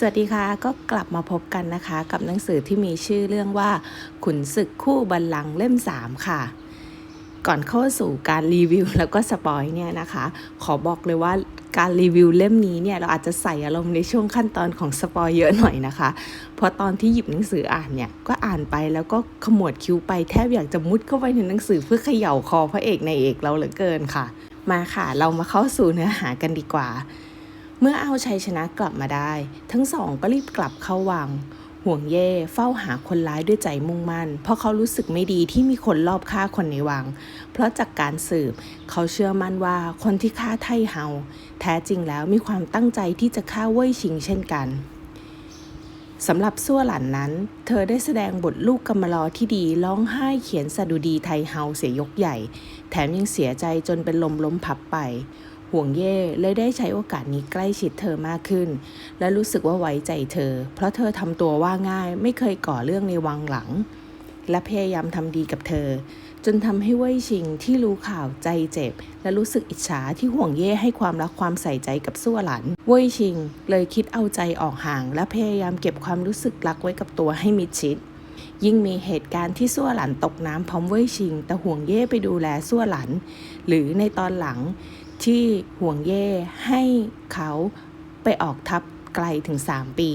สวัสดีค่ะก็กลับมาพบกันนะคะ กับหนังสือที่มีชื่อเรื่องว่า ขุนศึกคู่บัลลังก์เล่ม 3 ค่ะ ก่อนเข้าสู่การรีวิวแล้วก็สปอยเนี่ยนะคะ ขอบอกเลยว่าการรีวิวเล่มนี้เนี่ยเราอาจจะใส่อารมณ์ในช่วงขั้นตอนของสปอยเยอะหน่อยนะคะ เพราะตอนที่หยิบหนังสืออ่านเนี่ยก็อ่านไปแล้วก็ขมวดคิ้วไปแทบอยากจะมุดเข้าไปในหนังสือเพื่อเขย่าคอพระเอกในเอกเราเหลือเกินค่ะ มาค่ะ เรามาเข้าสู่เนื้อหากันดีกว่า เมื่อเอาชัยชนะกลับมาได้ ทั้งสองก็รีบกลับเข้าวัง ห่วงเย่เฝ้าหาคนร้ายด้วยใจมุ่งมั่น เพราะเขารู้สึกไม่ดีที่มีคนลอบฆ่าคนในวัง เพราะจากการสืบ เขาเชื่อมั่นว่าคนที่ฆ่าไทเฮาแท้จริงแล้วมีความตั้งใจที่จะฆ่าเว่ยชิงเช่นกันสำหรับซั่วหลันนั้น เธอได้แสดงบทลูกกำมะลอที่ดีร้องไห้เขียนสดุดีไทเฮาเสียยกใหญ่ แถมยังเสียใจจนเป็นลมล้มพับไป ห่วงเย่เลยได้ใช้โอกาสนี้ใกล้ชิดเธอมากขึ้น และรู้สึกว่าไว้ใจเธอ เพราะเธอทำตัวว่าง่ายไม่เคยก่อเรื่องในวังหลัง และพยายามทำดีกับเธอ จนทำให้เว่ยชิงที่รู้ข่าวใจเจ็บ และรู้สึกอิจฉาที่ห่วงเย่ให้ความรักความใส่ใจกับซั่วหลันเว่ยชิง เลยคิดเอาใจออกห่าง และพยายามเก็บความรู้สึกรักไว้กับตัวให้มิดชิดยิ่งมีเหตุการณ์ที่ซั่วหลันตกน้ำพร้อมเว่ยชิง แต่ห่วงเย่ไปดูแลซั่วหลัน หรือในตอนหลัง ที่ห่วงเย่ให้เขาไปออกทัพไกลถึง 3 ปี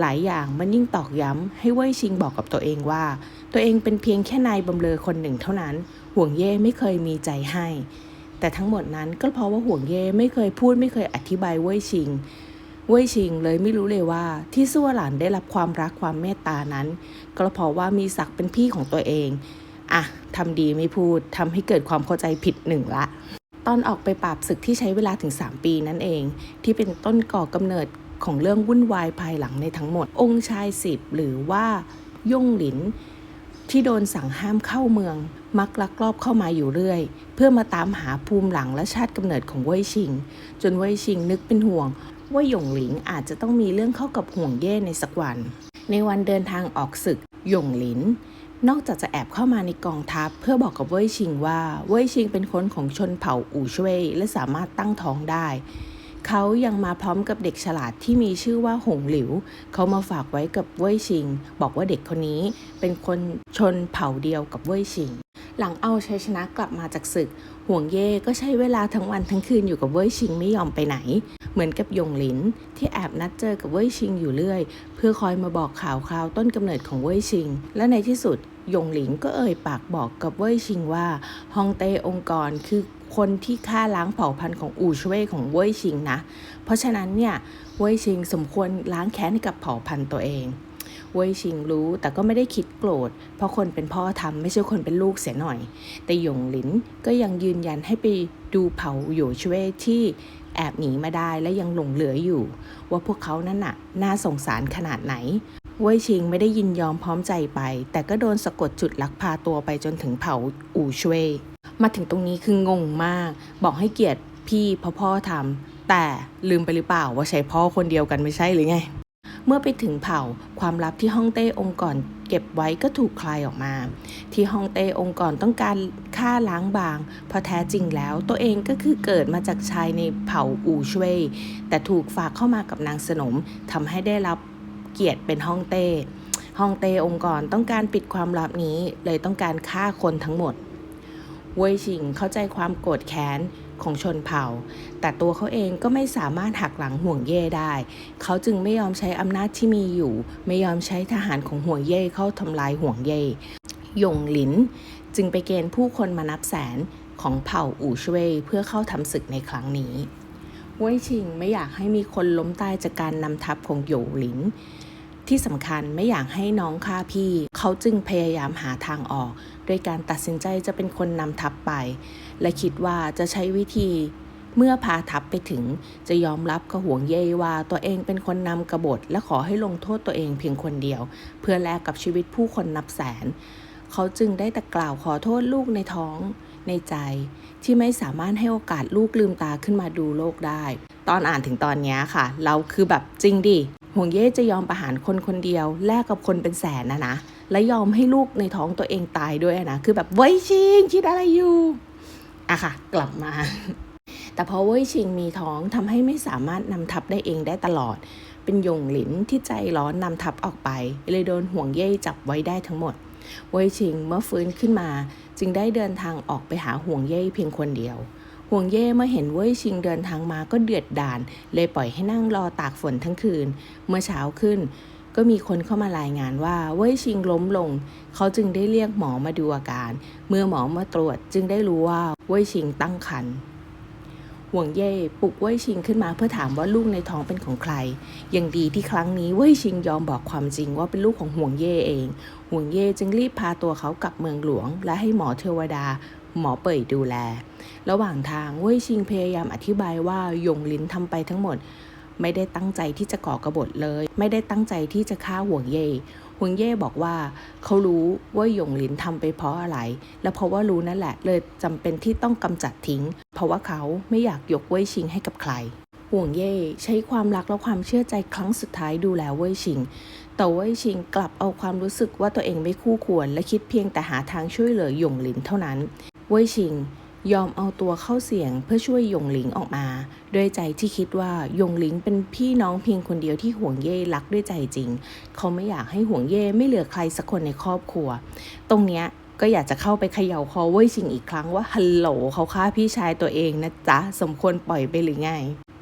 หลายอย่างมันยิ่งตอกย้ำให้เว่ยชิงบอกกับตัวเองว่า ตัวเองเป็นเพียงแค่นายบำเรอคนหนึ่งเท่านั้น ห่วงเย่ไม่เคยมีใจให้ แต่ทั้งหมดนั้นก็เพราะว่าห่วงเย่ไม่เคยพูดไม่เคยอธิบายเว่ยชิงเว่ยชิงเลยไม่รู้เลยว่าที่ซั่วหลานได้รับความรักความเมตตานั้น ก็เพราะว่ามีศักดิ์เป็นพี่ของตัวเอง อะทำดีไม่พูดทำให้เกิดความเข้าใจผิดหนึ่งละ ตอนออกไปปราบศึกที่ใช้เวลาถึง 3 ปีนั่นเอง ที่เป็นต้นก่อกำเนิดของเรื่องวุ่นวายภายหลังในทั้งหมด องค์ชายสิบหรือว่าย่งหลิน ที่โดนสั่งห้ามเข้าเมือง มักลักลอบเข้ามาอยู่เรื่อย เพื่อมาตามหาภูมิหลังและชาติกำเนิดของเว่ยชิง จนเว่ยชิงนึกเป็นห่วง ว่าหยงหลิงอาจจะต้องมีเรื่องเข้ากับห่วงเย่ในสักวัน ในวันเดินทางออกศึกหยงหลิน นอกจากจะแอบเข้ามาในกองทัพ เพื่อบอกกับเว่ยชิงว่า เว่ยชิงเป็นคนของชนเผ่าอู่ช่วยและสามารถตั้งท้องได้ เขายังมาพร้อมกับเด็กฉลาดที่มีชื่อว่าหงหลิว เขามาฝากไว้กับเว่ยชิง บอกว่าเด็กคนนี้เป็นคนชนเผ่าเดียวกับเว่ยชิง หลังเอาชัยชนะกลับมาจากศึก ห่วงเย่ก็ใช้เวลาทั้งวันทั้งคืนอยู่กับเว่ยชิงไม่ยอมไปไหน เหมือนกับยงหลินที่แอบนัดเจอกับเว่ยชิงอยู่เรื่อย เพื่อคอยมาบอกข่าวคราวต้นกำเนิดของเว่ยชิง และในที่สุด ยงหลินก็เอ่ยปากบอกกับเว่ยชิงว่าฮองเต้องค์กรคือคนที่ฆ่าล้างเผ่าพันธุ์ของอู่ช่วยของเว่ยชิงนะ เพราะฉะนั้นเนี่ยเว่ยชิงสมควรล้างแค้นให้กับเผ่าพันธุ์ตัวเอง เว่ยชิงรู้แต่ก็ไม่ได้คิดโกรธ เพราะคนเป็นพ่อทำไม่ใช่คนเป็นลูกเสียหน่อย แต่หยงหลินก็ยังยืนยันให้ไปดูเผ่าหยูช่วยที่แอบหนีมาได้และยังหลงเหลืออยู่ ว่าพวกเขานั่นน่ะน่าสงสารขนาดไหน เว่ยชิงไม่ได้ยินยอมพร้อมใจไป แต่ก็โดนสะกดจุดลักพาตัวไปจนถึงเผ่าอู่ช่วย มาถึงตรงนี้คืองงมาก บอกให้เกียรติพี่พราะพ่อทำแต่ลืมไปหรือเปล่าว่าใช้พ่อคนเดียวกันไม่ใช่หรือไง เมื่อไปถึงเผ่าความลับที่ฮ่องเต้องค์กรเก็บไว้ก็ถูกคลายออกมา ที่ฮ่องเต้องค์กรต้องการฆ่าล้างบาง เพราะแท้จริงแล้วตัวเองก็คือเกิดมาจากชายในเผ่าอู่ช่วย แต่ถูกฝากเข้ามากับนางสนมทำให้ได้รับ เกียรติเป็นฮ่องเต้ฮ่องเต้องค์กรต้องการปิดความลับนี้เลยต้องการฆ่าคนทั้งหมดเว่ยชิงเข้าใจความโกรธแค้นของชนเผ่า แต่ตัวเขาเองก็ไม่สามารถหักหลังห่วงเย่ได้ เขาจึงไม่ยอมใช้อำนาจที่มีอยู่ ไม่ยอมใช้ทหารของห่วงเย่เข้าทำลายห่วงเย่หยงหลิน จึงไปเกณฑ์ผู้คนมานับแสนของเผ่าอู่ช่วยเพื่อเข้าทำศึกในครั้งนี้เว่ยชิงไม่อยากให้มีคนล้มตายจากการนำทัพของโหยวหลิน ที่สำคัญไม่อยากให้น้องฆ่าพี่ เขาจึงพยายามหาทางออก โดยการตัดสินใจจะเป็นคนนำทัพไป และคิดว่าจะใช้วิธี เมื่อพาทัพไปถึง จะยอมรับกับห่วงเย่ว่าตัวเองเป็นคนนำกบฏ และขอให้ลงโทษตัวเองเพียงคนเดียว เพื่อแลกกับชีวิตผู้คนนับแสน เขาจึงได้แต่กล่าวขอโทษลูกในท้องในใจที่ไม่สามารถให้โอกาสลูกลืมตาขึ้นมาดูโลกได้ ตอนอ่านถึงตอนนี้ค่ะ เราคือแบบจริงดิ ห่วงเย่จะยอมประหารคนคนเดียวแลกกับคนเป็นแสนนะนะ และยอมให้ลูกในท้องตัวเองตายด้วยนะ คือแบบไว้ยชิงคิดอะไรอยู่อะค่ะ กลับมา แต่พอเว่ยชิงมีท้องทำให้ไม่สามารถนำทัพได้เองได้ตลอด เป็นยงหลินที่ใจร้อนนำทัพออกไป เลยโดนห่วงเย่จับไว้ได้ทั้งหมด เว่ยชิงเมื่อฟื้นขึ้นมา จึงได้เดินทางออกไปหาห่วงเย่เพียงคนเดียว ห่วงเย่เมื่อเห็นเว่ยชิงเดินทางมาก็เดือดดาลเลยปล่อยให้นั่งรอตากฝนทั้งคืน เมื่อเช้าขึ้น ก็มีคนเข้ามารายงานว่าเว่ยชิงล้มลง เขาจึงได้เรียกหมอมาดูอาการ เมื่อหมอมาตรวจจึงได้รู้ว่าเว่ยชิงตั้งครรภ์ห่วงเย่ปลุกเว่ยชิงขึ้นมาเพื่อถามว่าลูกในท้องเป็นของใคร ยังดีที่ครั้งนี้เว่ยชิงยอมบอกความจริงว่าเป็นลูกของห่วงเย่เอง ห่วงเย่จึงรีบพาตัวเขากลับเมืองหลวง และให้หมอเทวดา หมอเป่ยดูแล ระหว่างทางเว่ยชิงพยายามอธิบายว่าหยงลินทำไปทั้งหมด ไม่ได้ตั้งใจที่จะก่อกระบฏเลย ไม่ได้ตั้งใจที่จะฆ่าห่วงเย่ห่วงเย่บอกว่า เขารู้ว่าหยงลินทำไปเพราะอะไร และเพราะว่ารู้นั่นแหละ เลยจำเป็นที่ต้องกำจัดทิ้ง เพราะว่าเขาไม่อยากยกเว่ยชิงให้กับใครห่วงเย่ใช้ความรักและความเชื่อใจครั้งสุดท้ายดูแลเว่ยชิง แต่เว่ยชิงกลับเอาความรู้สึกว่าตัวเองไม่คู่ควร และคิดเพียงแต่หาทางช่วยเหลือหยงหลินเท่านั้น เว่ยชิง ยอมเอาตัวเข้าเสี่ยงเพื่อช่วยยงหลิงออกมาด้วยใจที่คิดว่ายงหลิงเป็นพี่น้องเพียงคนเดียวที่ห่วงเย่รักด้วยใจจริง เขาไม่อยากให้ห่วงเย่ไม่เหลือใครสักคนในครอบครัว ตรงเนี้ยก็อยากจะเข้าไปเขย่าคอเว่ยชิงอีกครั้งว่าฮัลโหลเขาฆ่าพี่ชายตัวเองนะจ๊ะสมควรปล่อยไปหรือไง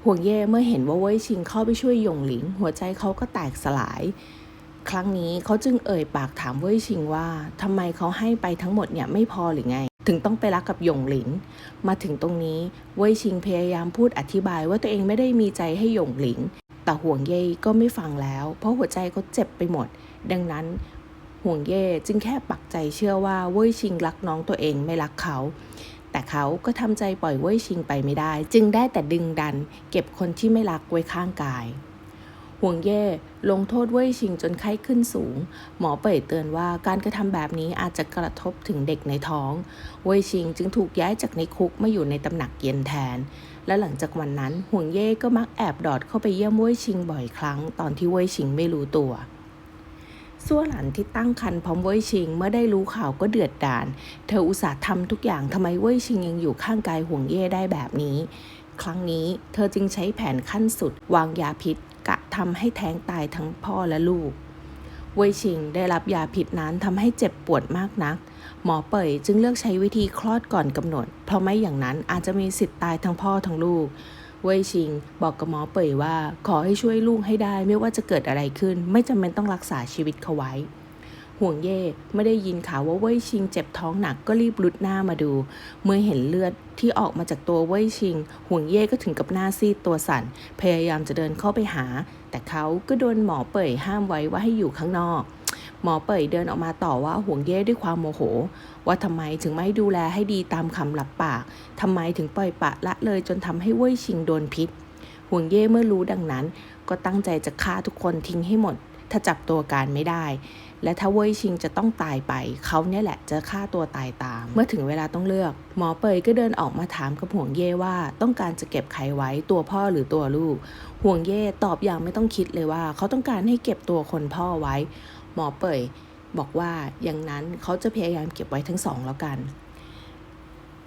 ห่วงเย่เมื่อเห็นว่าเว่ยชิงเข้าไปช่วยยงหลิง หัวใจเขาก็แตกสลาย ครั้งนี้เขาจึงเอ่ยปากถามเว่ยชิงว่าทำไมเขาให้ไปทั้งหมดเนี่ยไม่พอหรือไง ถึงต้องไปรักกับหยงหลิน มาถึงตรงนี้เว่ยชิงพยายามพูดอธิบายว่าตัวเองไม่ได้มีใจให้หยงหลิงแต่ห่วงเย่ก็ไม่ฟังแล้ว เพราะหัวใจเขาเจ็บไปหมด ดังนั้นห่วงเย่จึงแค่ปักใจเชื่อว่าเว่ยชิงรักน้องตัวเองไม่รักเขา แต่เขาก็ทำใจปล่อยเว่ยชิงไปไม่ได้ จึงได้แต่ดึงดัน เก็บคนที่ไม่รักไว้ข้างกาย ห่วงเย่ลงโทษเว่ยชิงจนไข้ขึ้นสูง หมอเป่ยเตือนว่าการกระทำแบบนี้อาจจะกระทบถึงเด็กในท้อง เว่ยชิงจึงถูกย้ายจากในคุกมาอยู่ในตำหนักเย็นแทน และหลังจากวันนั้นห่วงเย่ก็มักแอบดอดเข้าไปเยี่ยมเว่ยชิงบ่อยครั้ง ตอนที่เว่ยชิงไม่รู้ตัวส่วหลานที่ตั้งครรภ์พร้อมเว่ยชิงเมื่อได้รู้ข่าวก็เดือดดาลเธออุตส่าห์ทำทุกอย่างทำไมเว่ยชิงยังอยู่ข้างกายห่วงเย่ได้แบบนี้ ครั้งนี้เธอจึงใช้แผนขั้นสุด วางยาพิษ กะทำให้แท้งตายทั้งพ่อและลูก เว่ยชิงได้รับยาผิดนั้นทำให้เจ็บปวดมากนัก หมอเป่ยจึงเลือกใช้วิธีคลอดก่อนกำหนด เพราะไม่อย่างนั้นอาจจะมีสิทธิ์ตายทั้งพ่อทั้งลูก เว่ยชิง บอกกับหมอเป่ยว่าขอให้ช่วยลูกให้ได้ไม่ว่าจะเกิดอะไรขึ้น ไม่จำเป็นต้องรักษาชีวิตเขาไว้ ห่วงเย่ไม่ได้ยินข่าวว่าเว่ยชิงเจ็บท้องหนักก็รีบลุดหน้ามาดู เมื่อเห็นเลือดที่ออกมาจากตัวเว่ยชิง ห่วงเย่ก็ถึงกับหน้าซีดตัวสั่น พยายามจะเดินเข้าไปหา แต่เขาก็โดนหมอเป่ยห้ามไว้ว่าให้อยู่ข้างนอกหมอเป่ยเดินออกมาต่อว่าห่วงเย่ด้วยความโมโห ว่าทำไมถึงไม่ดูแลให้ดีตามคำหลับปากทำไมถึงปล่อยปะละเลยจนทำให้เว่ยชิงโดนพิษ ห่วงเย่เมื่อรู้ดังนั้น ก็ตั้งใจจะฆ่าทุกคนทิ้งให้หมด ถ้าจับตัวการไม่ได้ และถ้าเว่ยชิงจะต้องตายไป เขาเนี่ยแหละจะฆ่าตัวตายตาม เมื่อถึงเวลาต้องเลือก หมอเปยก็เดินออกมาถามกับห่วงเย่ว่า ต้องการจะเก็บใครไว้ตัวพ่อหรือตัวลูก ห่วงเย่ตอบอย่างไม่ต้องคิดเลยว่า เขาต้องการให้เก็บตัวคนพ่อไว้ หมอเปยบอกว่าอย่างนั้นเขาจะพยายามเก็บไว้ทั้งสองแล้วกัน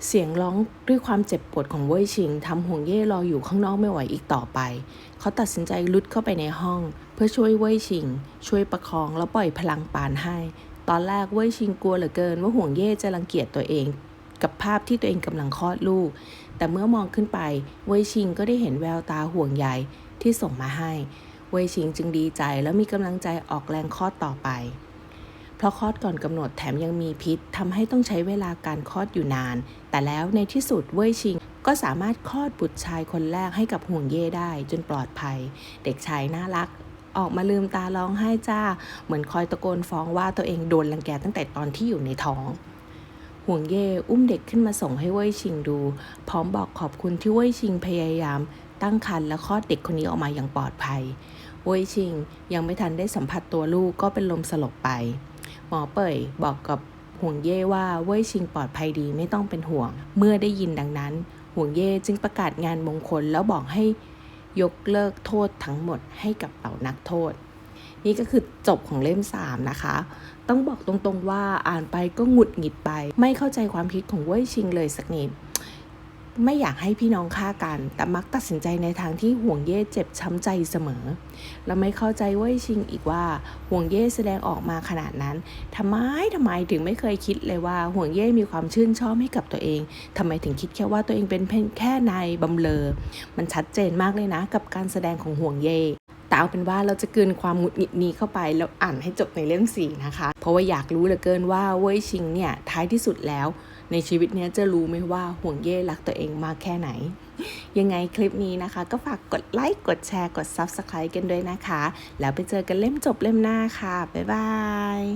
เสียงร้องด้วยความเจ็บปวดของเว่ยชิงทำห่วงเย่รออยู่ข้างนอกไม่ไหวอีกต่อไป เขาตัดสินใจลุดเข้าไปในห้อง เพื่อช่วยเว่ยชิง ช่วยประคองแล้วปล่อยพลังปานให้ ตอนแรกเว่ยชิงกลัวเหลือเกินว่าห่วงเย่จะรังเกียจตัวเอง กับภาพที่ตัวเองกำลังคลอดลูก แต่เมื่อมองขึ้นไป เว่ยชิงก็ได้เห็นแววตาห่วงใยที่ส่งมาให้ เว่ยชิงจึงดีใจแล้วมีกำลังใจออกแรงคลอดต่อไป ราะคลอดก่อนกำหนดแถมยังมีพิษทำให้ต้องใช้เวลาการคลอดอยู่นาน แต่แล้วในที่สุดเว่ยชิงก็สามารถคลอดบุตรชายคนแรกให้กับห่วงเย่ได้จนปลอดภัย เด็กชายน่ารัก ออกมาลืมตาร้องไห้จ้า เหมือนคอยตะโกนฟ้องว่าตัวเองโดนรังแกตั้งแต่ตอนที่อยู่ในท้อง ห่วงเย่อุ้มเด็กขึ้นมาส่งให้เว่ยชิงดู พร้อมบอกขอบคุณที่เว่ยชิงพยายาม ตั้งครรภ์และคลอดเด็กคนนี้ออกมาอย่างปลอดภัย เว่ยชิงยังไม่ทันได้สัมผัสตัวลูกก็เป็นลมสลบไป หมอเป่ยบอกกับห่วงเย่ว่าเว่ยชิงปลอดภัยดีไม่ต้องเป็นห่วง เมื่อได้ยินดังนั้น ห่วงเย่จึงประกาศงานมงคลแล้วบอกให้ยกเลิกโทษทั้งหมดให้กับเป่านักโทษ นี่ก็คือจบของเล่ม 3 นะคะ ต้องบอกตรงๆว่าอ่านไปก็หงุดหงิดไป ไม่เข้าใจความคิดของเว่ยชิงเลยสักนิด ไม่อยากให้พี่น้องฆ่ากัน แต่มักตัดสินใจในทางที่ห่วงเย่เจ็บช้ำใจเสมอ เราไม่เข้าใจว่ยชิงอีกว่าห่วงเย่แสดงออกมาขนาดนั้นทำไมทำไมถึงไม่เคยคิดเลยว่าห่วงเย่มีความชื่นชอบให้กับตัวเองทำไมถึงคิดแค่ว่าตัวเองเป็นเพียงแค่นายบำเลอ มันชัดเจนมากเลยนะ กับการแสดงของห่วงเย่แต่เอาเป็นว่าเราจะกลืนความหงุดหงิดนี้เข้าไปแล้วอ่านให้จบในเล่มสี่นะคะ เพราะว่าอยากรู้เหลือเกินว่าเว่ยชิงเนี่ยท้ายที่สุดแล้ว ในชีวิตเนี้ยจะรู้ไหมว่าห่วงเย่รักตัวเองมากแค่ไหน ยังไงคลิปนี้นะคะ ก็ฝากกดไลค์กดแชร์กด Subscribe กันด้วยนะคะ แล้วไปเจอกันเล่มจบเล่มหน้าค่ะ บ๊ายบาย